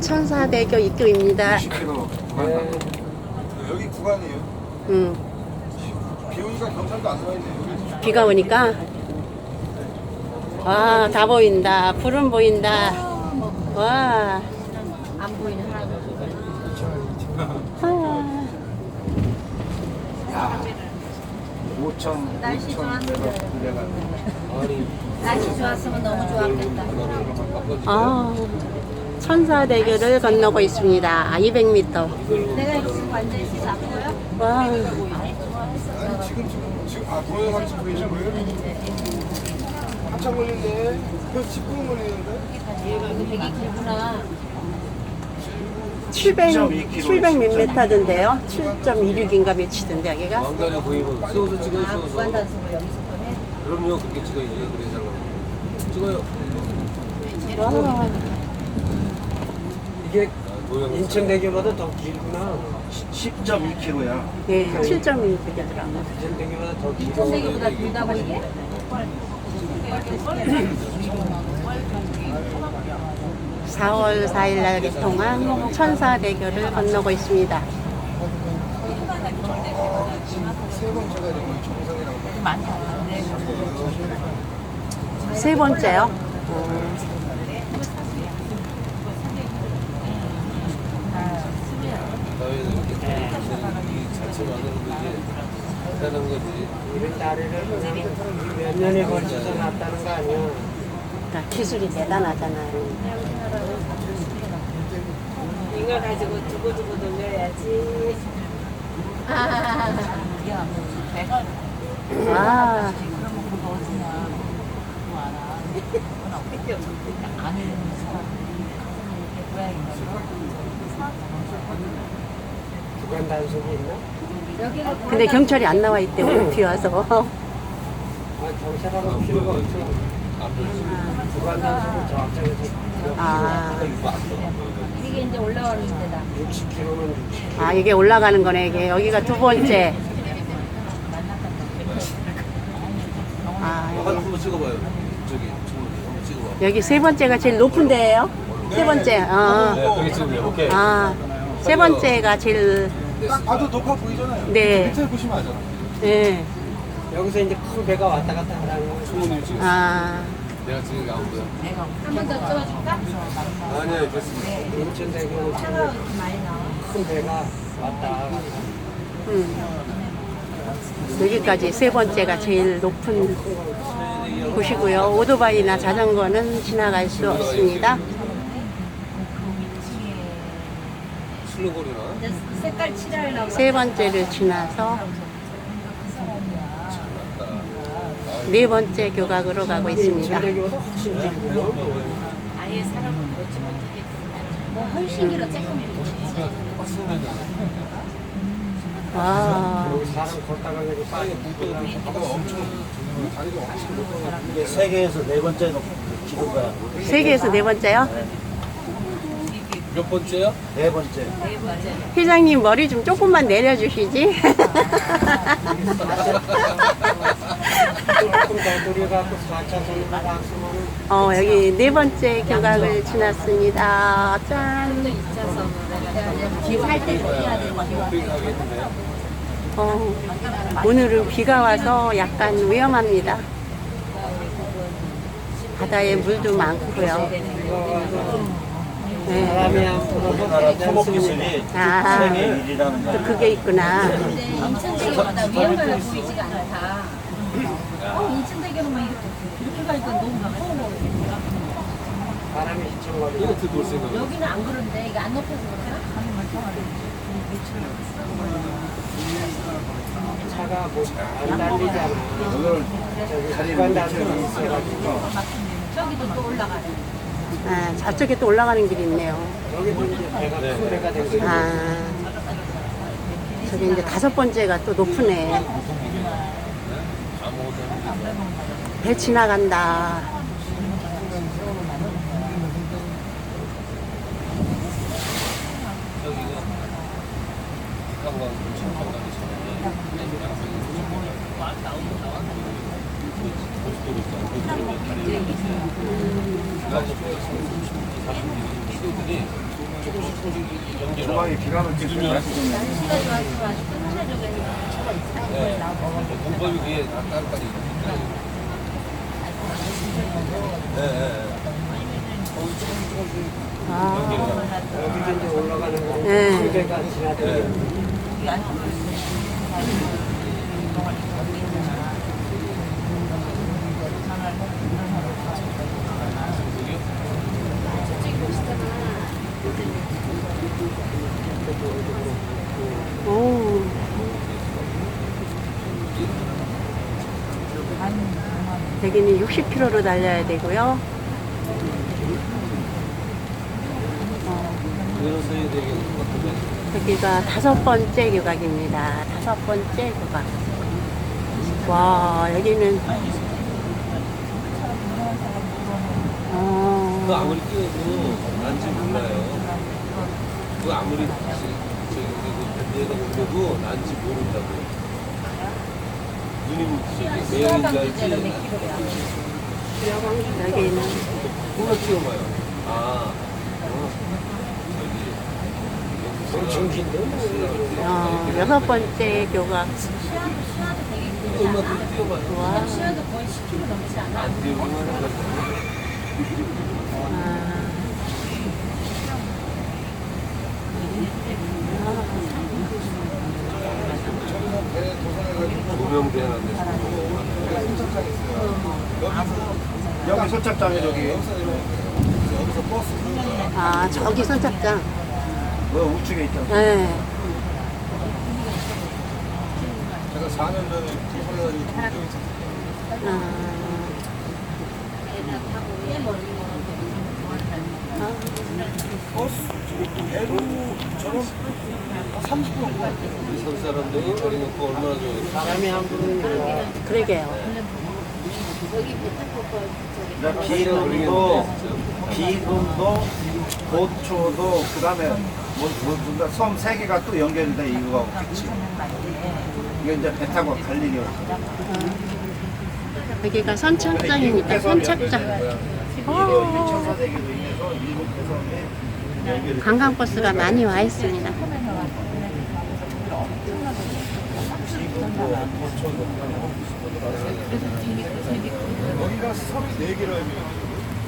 천사대교 입구입니다. 20km 여기 구간이에요. 음, 비 오니까 경찰도 안 나와 있네요. 비가 오니까 와, 다 보인다. 불은 보인다. 와. 안 보이는 아, 야, 5천, 날씨 6천 좋았는데. 날씨 좋았으면 너무 좋았겠다. 아, 천사 대교를 건너고 있습니다. 아, 200m. 내가 여기 지금 앉아 있어서 안 보여? 와, 아니 지금 지금 지금 아 동영상 찍고 계신 거예요? 한참 걸리는데 그 10분 걸리는데? 얘가 이거 되게 길구나. 700, 700몇 미터던데요? 7.26인가 몇이던데, 여기가? 왕관에 보이면 세워서 찍어요, 아, 세워서. 구간 단속을 여기서 해? 그럼요, 그렇게 찍어야지. 그래, 잘 나와. 찍어요. 와, 이게 아, 인천대교보다 더 길구나. 10.2km야. 예, 7.26이더라고요. 인천대교보다 더 길어. 인천대교보다 길다고 이게? 4월 4일 날 개통한 천사대교를 건너고 있습니다. 세 번째가 이제 거의 정상이라고. 세 번째요? 몇 년에 걸쳐서 거 아니야. 그러니까 기술이 대단하잖아요. 이거 가지고 두고두고 돌려야지. 아, 와, 구간 단속이 있나? 근데 경찰이 안 나와 있대, 오늘 비 와서. 아, 경찰하고 필요가 없어. 구간 저 앞장에서 아, 이게 이제 올라가는 데다. 60km면 60. 아, 이게 올라가는 거네, 이게. 여기가 두 번째. 아, 한번 찍어봐요. 저기, 한번 찍어봐. 여기 세 번째가 제일 높은 데예요? 세 번째. 어. 네, 그게 찍으면 오케이. 아, 세 번째가 제일, 딱 봐도 높아 보이잖아요. 네. 밑에 보시면 알잖아. 예. 여기서 이제 큰 배가 왔다 갔다 거. 충분히 찍어. 아, 내가 게안 보여. 한번더 찍어줄까? 아니야, 됐습니다. 인천대교는 차가 이렇게 많이 나와. 큰 배가 왔다 갔다. 음. 여기까지 세 번째가 제일 높은 곳이고요. 오토바이나 자전거는 지나갈 수 없습니다. 세 번째를 지나서 네 번째 교각으로 가고 있습니다. 아예 사람을 보지 못하겠구나. 뭐 훨씬 길어, 조금 길어. 와, 여기 사람 걷다가 그냥 빨리 이게 세계에서 네 번째 높- 기록가 세계에서 네 번째요? 몇 번째야? 네 번째. 회장님 머리 좀 조금만 내려주시지. 어, 여기 네 번째 교각을 지났습니다. 짠. 어, 오늘은 비가 와서 약간 위험합니다. 바다에 물도 많고요. 네. 우리나라 토목 기술이 아. 세계 1위라는 또 거. 그게 있구나. 근데 인천대교보다 위험해 보이지가 않다. 어, 인천대교는 막 이렇게, 이렇게 가니까 너무 무서워. 바람이 휘청거리고 이거 들고 올 생각. 여기는 안 그런데, 이게 안 높아서 그렇나? 차가 뭐안 달리잖아. 저기 구간 단속이 있어가지고 저기도 또 올라가네. 아, 저쪽에 또 올라가는 길이 있네요. 여기도 이제 배가 큰 배가 된 거지. 아, 저기 이제 다섯 번째가 또 높으네. 배 지나간다. 조금씩 조금씩 연결하고 조망이 기가 막히게 맛있겠 네. 문법이 위에 다 따로따로 있어요. 네, 네. 거기 조금씩 조금씩 아, 연결해요. 여기가 이제 올라가는 거. 네. 수배가 지나들어요. 오. 여기는 60km로 달려야 되고요. 똑같은데. 여기가 다섯 번째 교각입니다. 다섯 번째 교각. 와, 여기는. 어, 그 아무리 뛰어도 난지 몰라요. 그 아무리 저- 저기 우리 올려도 난지 모른다고. 누님 저기 매형인 줄 알지? 여기는 뭐가 튀어봐요. 아, 어, 어, 여섯 번째 교각. 엄마도 뛰어봐요. 와, 시간도 거의 10km 넘지 않아. 안 뛰어보면 아. 조명대하는데 여기 소착장에 저기 아, 저기 선착장. 뭐 우측에 있죠. 네. 제가 4년 전에 아, 선 사람들이 얼마나 좋아요. 사람이 한 분은 그러게요. 비금도 비금도 고초도 그다음에 뭐, 뭐, 섬세 개가 또돼 이거하고 같이. 이게 이제 배 타고 갈 일이 없어. 여기가 선착장입니다. 선착장. 어, 2,400개로 인해서 일곱 해섬에 연결이 관광버스가 많이 와 있습니다. 여기가 섬이 네 개라